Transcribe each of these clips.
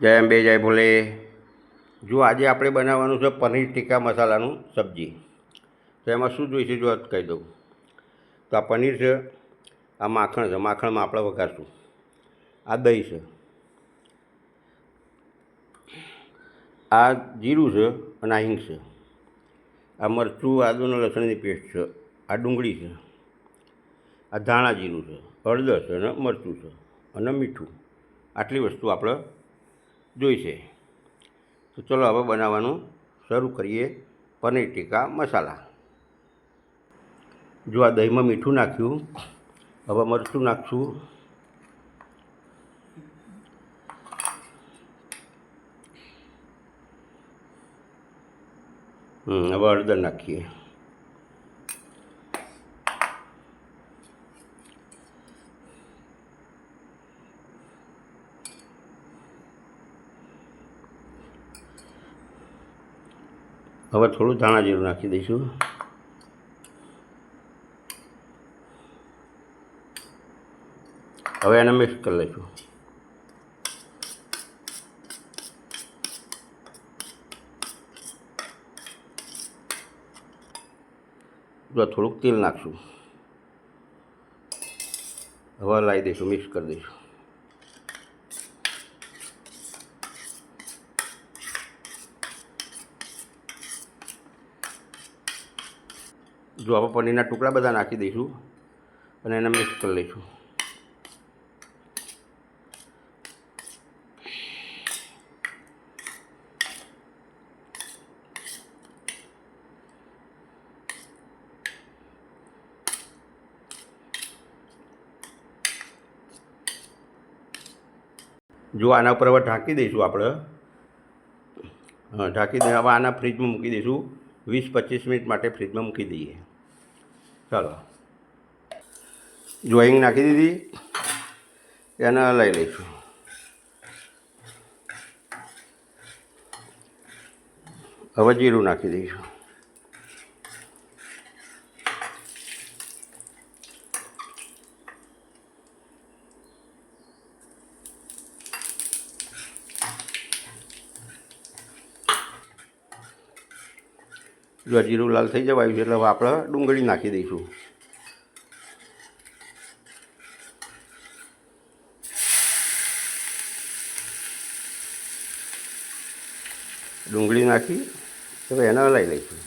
જય અંબે, જય ભોલે. જો આજે આપણે બનાવવાનું છે પનીર ટીકા મસાલાનું સબ્જી. તો એમાં શું જોઈશે જો કહી દઉં. તો આ પનીર છે, આ માખણ છે. માખણમાં આપણે વઘારશું. આ દહીં છે. આ જીરું છે અને આ હિંગ છે. આ મરચું, આદુ લસણની પેસ્ટ છે. આ ડુંગળી છે. આ ધાણા જીરું છે. હળદર છે અને મરચું છે. અને મીઠું. આટલી વસ્તુ આપણે જોઈશે. તો ચલો હવે બનાવવાનું શરૂ કરીએ. પનીર ટીકા મસાલા. જો આ દહીંમાં મીઠું નાખ્યું, હવે મરચું નાખશું. હવે હળદર નાખીએ. હવે થોડું ધાણા જીરું નાખી દઈશું. હવે એને મિક્સ કરી લઈશું. થોડુંક તેલ નાખશું. હવે લાવી દઈશું મિક્સ કરી દઈશું. જો પનીરના ટુકડા બધા નાખી દઈશું અને એને મિક્સ કરી લઈશું. જો આના ઉપર હવે ઢાંકી દઈશું આપણે. ઢાંકી દઈએ હવે આના ફ્રીજમાં મૂકી દઈશું. વીસ પચીસ મિનિટ માટે ફ્રીજમાં મૂકી દઈએ. ચાલો. જોઈંગ નાખી દીધી એને લઈ લઈશું. હવે જીરું નાખી દઈશું. જો જીરું લાલ થઈ જવાયું છે એટલે આપણે ડુંગળી નાખી દઈશું. ડુંગળી નાખી, હવે એને હલાવી લઈશું.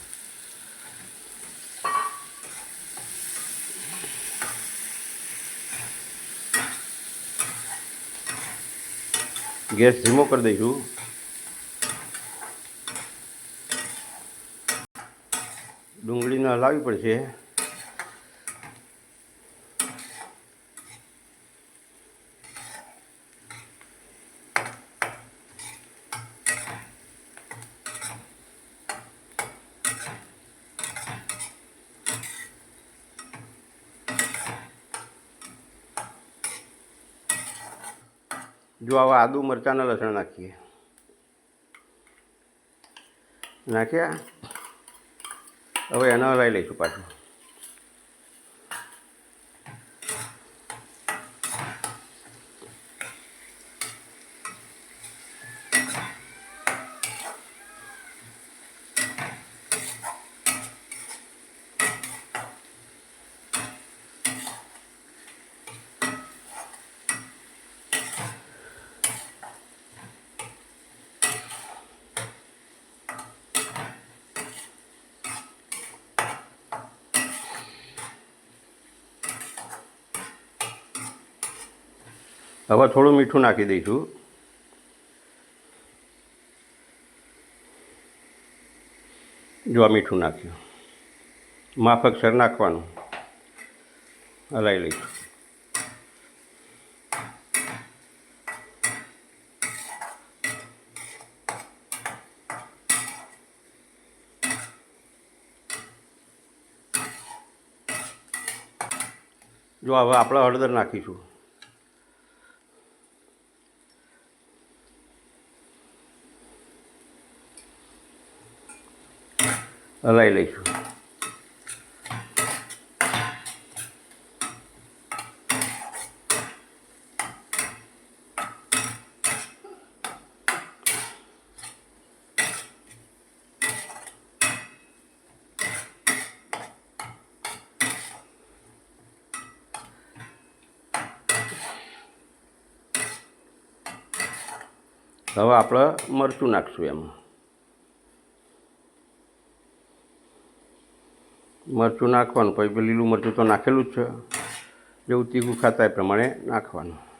ગેસ ધીમો કરી દઈશું. હલાવવી પડશે. જો આવા આદુ મરચાંના લસણ નાખીએ. નાખ્યા? હવે એનો લઈ લઈશું પાછું. હવે થોડું મીઠું નાખી દઈશું. જો આ મીઠું નાખ્યું. માફક સર નાખવાનું. હલાવી લઈશું. જો હવે આપણે હળદર નાખીશું. લઈ લઈશું. હવે આપણે મરચું નાખશું એમાં. મરચું નાખવાનું. પછી લીલું મરચું તો નાખેલું જ છે. જેવું તીખું ખાતા એ પ્રમાણે નાખવાનું.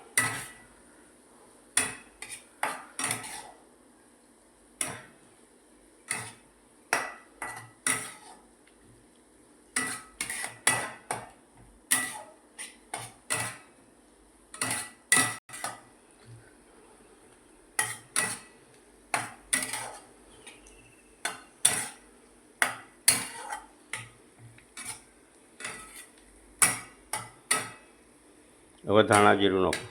હવે ધાણા જીરું નાખું.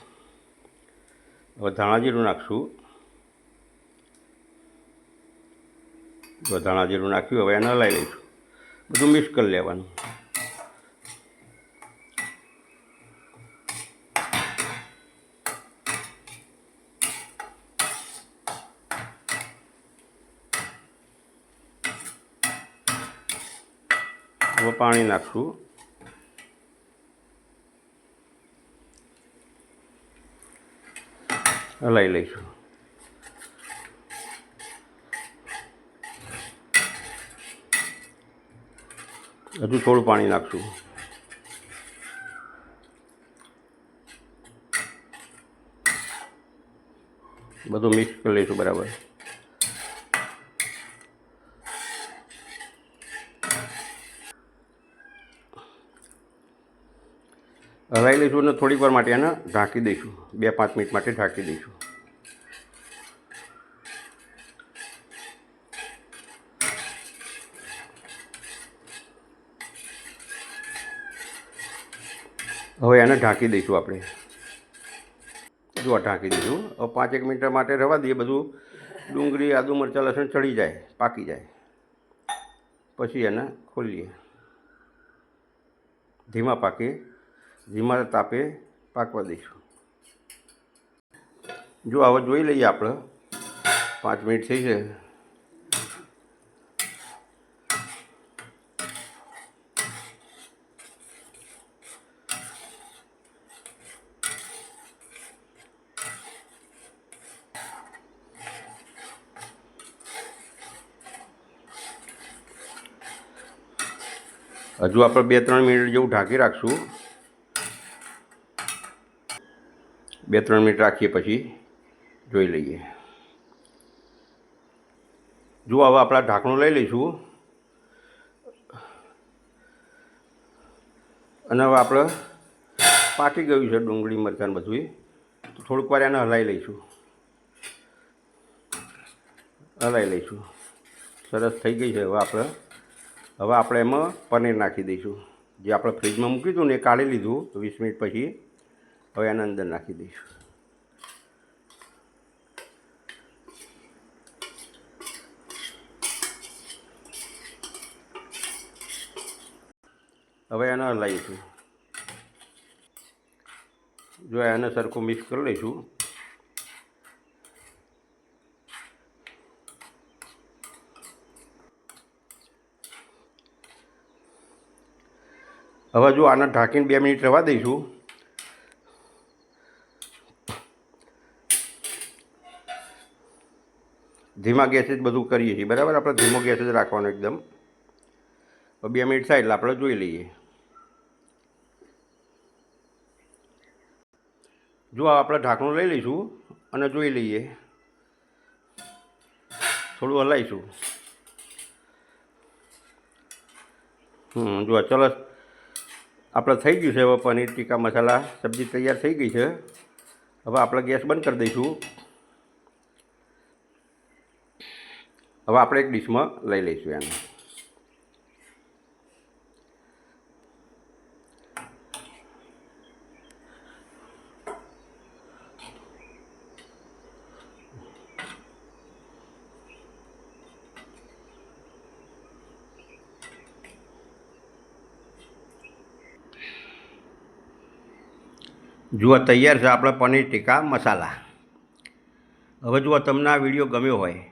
હવે ધાણા જીરું નાખશું. હવે ધાણા જીરું નાખ્યું, હવે એને હલાવી લઈશું. બધું મિક્સ કરી લેવાનું. હવે પાણી નાખશું. હલાવી લઈશું. હજુ થોડું પાણી નાખશું. બધું મિક્સ કરી લઈશું બરાબર. હલાવી લઈશું અને થોડીક વાર માટે એને ઢાંકી દઈશું. બે પાંચ મિનિટ માટે ઢાંકી દઈશું. હવે એને ઢાંકી દઈશું આપણે. જો ઢાંકી દઈશું હવે પાંચ એક મિનિટ માટે રવા દઈએ. બધું ડુંગળી, આદુ મરચાં, લસણ ચડી જાય, પાકી જાય. પછી એને ખોલીએ. ધીમા પાકે. ધીમા તાપે પાકવા દઈશું. જો હવે જોઈ લઈએ આપણે. પાંચ મિનિટ થઈ છે. હજુ આપણે બે ત્રણ મિનિટ જેવું ઢાંકી રાખશું. બે ત્રણ મિનિટ રાખીએ પછી જોઈ લઈએ. જો હવે આપણા ઢાંકણું લઈ લઈશું. અને હવે આપણે પાકી ગયું છે ડુંગળી, મરચાં બધું તો થોડુંક વાર એને હલાવી લઈશું. હલાવી લઈશું. સરસ થઈ ગઈ છે હવે આપણે. હવે આપણે એમાં પનીર નાખી દઈશું. જે આપણે ફ્રીજમાં મૂક્યું હતું ને એ કાઢી લીધું વીસ મિનિટ પછી હવે આના અંદર નાખી દઈશું. હવે આને હલાવીશું. જો આને સરખું મિક્સ કરી લઈશું. હવે જો આને ઢાંકીને બે મિનિટ રહેવા દઈશું. ધીમા ગેસે જ બધું કરીએ છીએ. બરાબર? આપણે ધીમો ગેસ જ રાખવાનો એકદમ. બે મિનિટ થાય એટલે આપણે જોઈ લઈએ. જો આપણે ઢાંકણું લઈ લઈશું અને જોઈ લઈએ. થોડું હલાવીશું હમ, જો ચલો, આપણે થઈ ગયું છે હવે પનીર ટીકા મસાલા. સબ્જી તૈયાર થઈ ગઈ છે. હવે આપણે ગેસ બંધ કરી દઈશું. હવે આપણે એક ડીશમાં લઈ લઈશું એને. જુઓ, તૈયાર છે આપણા પનીર ટીકા મસાલા. હવે જુઓ, તમને આ વીડિયો ગમ્યો હોય